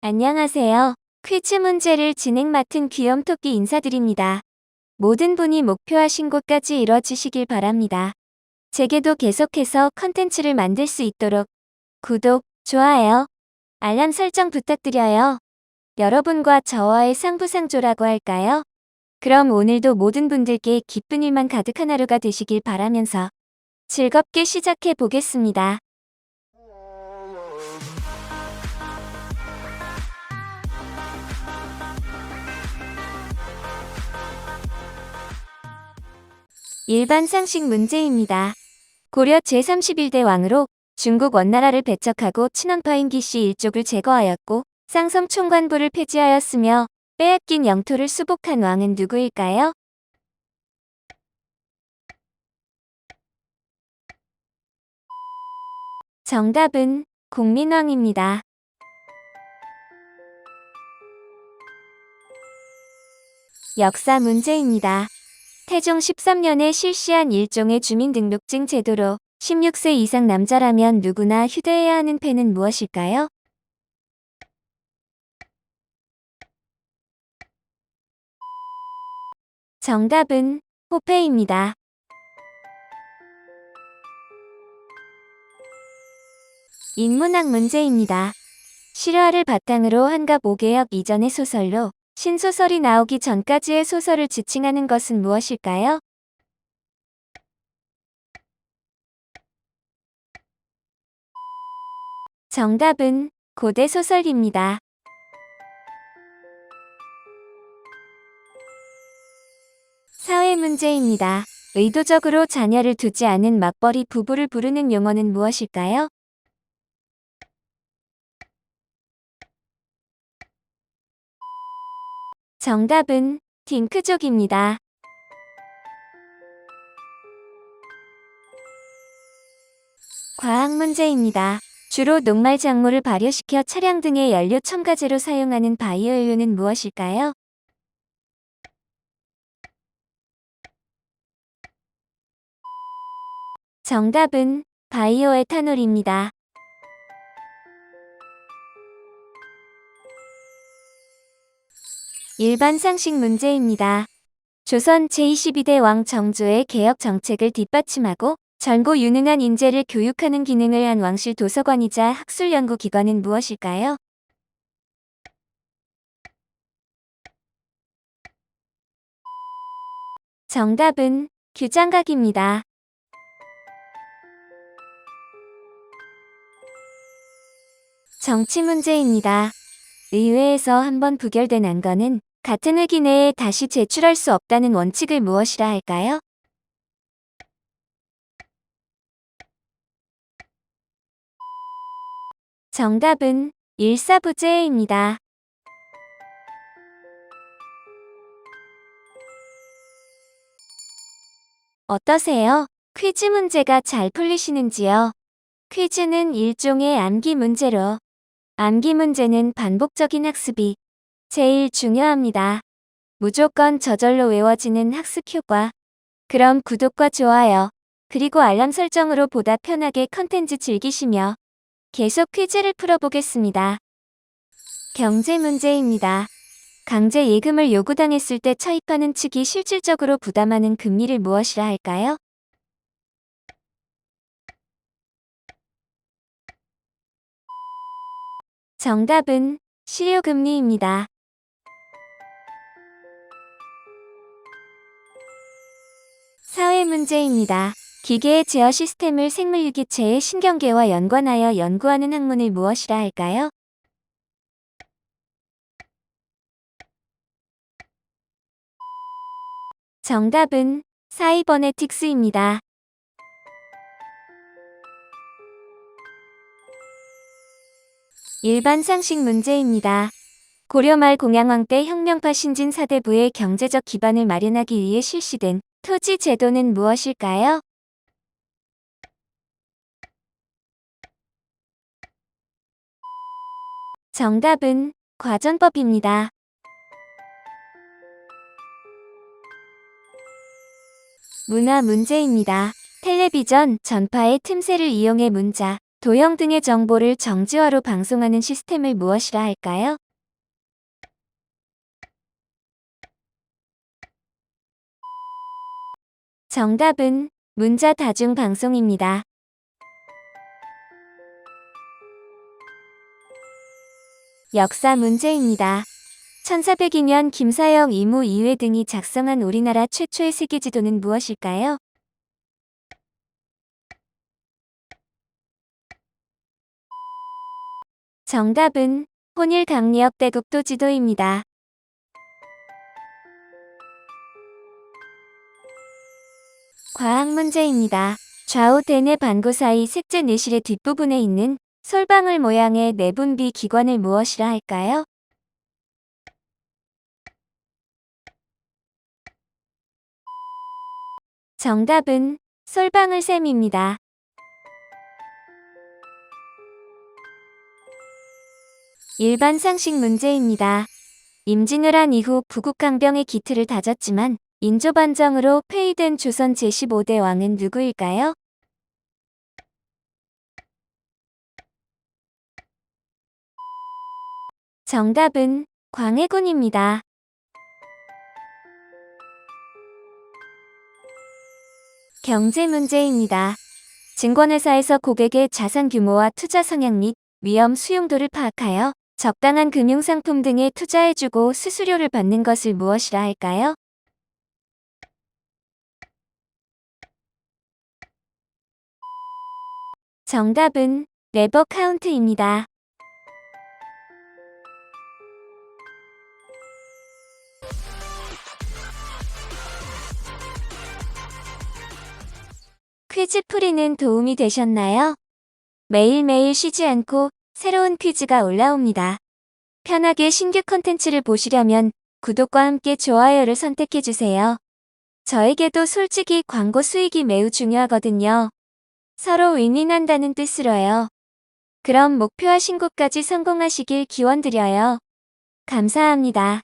안녕하세요. 퀴즈 문제를 진행 맡은 귀염토끼 인사드립니다. 모든 분이 목표하신 곳까지 이뤄주시길 바랍니다. 제게도 계속해서 컨텐츠를 만들 수 있도록 구독, 좋아요, 알람 설정 부탁드려요. 여러분과 저와의 상부상조라고 할까요? 그럼 오늘도 모든 분들께 기쁜 일만 가득한 하루가 되시길 바라면서 즐겁게 시작해 보겠습니다. 일반 상식 문제입니다. 고려 제31대 왕으로 중국 원나라를 배척하고 친왕파인 기씨 일족을 제거하였고 쌍성 총관부를 폐지하였으며 빼앗긴 영토를 수복한 왕은 누구일까요? 정답은 공민왕입니다. 역사 문제입니다. 태종 13년에 실시한 일종의 주민등록증 제도로 16세 이상 남자라면 누구나 휴대해야 하는 펜은 무엇일까요? 정답은 호페입니다. 인문학 문제입니다. 실화를 바탕으로 한갑 5개역 이전의 소설로 신소설이 나오기 전까지의 소설을 지칭하는 것은 무엇일까요? 정답은 고대 소설입니다. 사회 문제입니다. 의도적으로 자녀를 두지 않은 맞벌이 부부를 부르는 용어는 무엇일까요? 정답은 딩크족입니다. 과학 문제입니다. 주로 녹말 작물을 발효시켜 차량 등의 연료 첨가제로 사용하는 바이오연료는 무엇일까요? 정답은 바이오에탄올입니다. 일반 상식 문제입니다. 조선 제22대 왕 정조의 개혁 정책을 뒷받침하고 전고 유능한 인재를 교육하는 기능을 한 왕실 도서관이자 학술연구기관은 무엇일까요? 정답은 규장각입니다. 정치 문제입니다. 의회에서 한 번 부결된 안건은 같은 회기 내에 다시 제출할 수 없다는 원칙을 무엇이라 할까요? 정답은 일사부재입니다. 어떠세요? 퀴즈 문제가 잘 풀리시는지요? 퀴즈는 일종의 암기 문제로 암기 문제는 반복적인 학습이 제일 중요합니다. 무조건 저절로 외워지는 학습 효과. 그럼 구독과 좋아요, 그리고 알람 설정으로 보다 편하게 컨텐츠 즐기시며 계속 퀴즈를 풀어보겠습니다. 경제 문제입니다. 강제 예금을 요구당했을 때 차입하는 측이 실질적으로 부담하는 금리를 무엇이라 할까요? 정답은 실효금리입니다. 사회 문제입니다. 기계의 제어 시스템을 생물 유기체의 신경계와 연관하여 연구하는 학문을 무엇이라 할까요? 정답은 사이버네틱스입니다. 일반 상식 문제입니다. 고려 말 공양왕 때 혁명파 신진 사대부의 경제적 기반을 마련하기 위해 실시된 토지 제도는 무엇일까요? 정답은 과전법입니다. 문화 문제입니다. 텔레비전, 전파의 틈새를 이용해 문자, 도형 등의 정보를 정지화로 방송하는 시스템을 무엇이라 할까요? 정답은 문자 다중 방송입니다. 역사 문제입니다. 1402년 김사영, 이무, 이회 등이 작성한 우리나라 최초의 세계지도는 무엇일까요? 정답은 혼일 강리역 대국도 지도입니다. 과학 문제입니다. 좌우 대뇌 반구 사이 색제 내실의 뒷부분에 있는 솔방울 모양의 내분비 기관을 무엇이라 할까요? 정답은 솔방울샘입니다. 일반 상식 문제입니다. 임진을 한 이후 부국강병의 기틀을 다졌지만 인조반정으로 폐위된 조선 제15대 왕은 누구일까요? 정답은 광해군입니다. 경제 문제입니다. 증권회사에서 고객의 자산 규모와 투자 성향 및 위험 수용도를 파악하여 적당한 금융상품 등에 투자해주고 수수료를 받는 것을 무엇이라 할까요? 정답은 레버 카운트입니다. 퀴즈 풀이는 도움이 되셨나요? 매일매일 쉬지 않고 새로운 퀴즈가 올라옵니다. 편하게 신규 컨텐츠를 보시려면 구독과 함께 좋아요를 선택해주세요. 저에게도 솔직히 광고 수익이 매우 중요하거든요. 서로 윈윈한다는 뜻으로요. 그럼 목표와 신고까지 성공하시길 기원드려요. 감사합니다.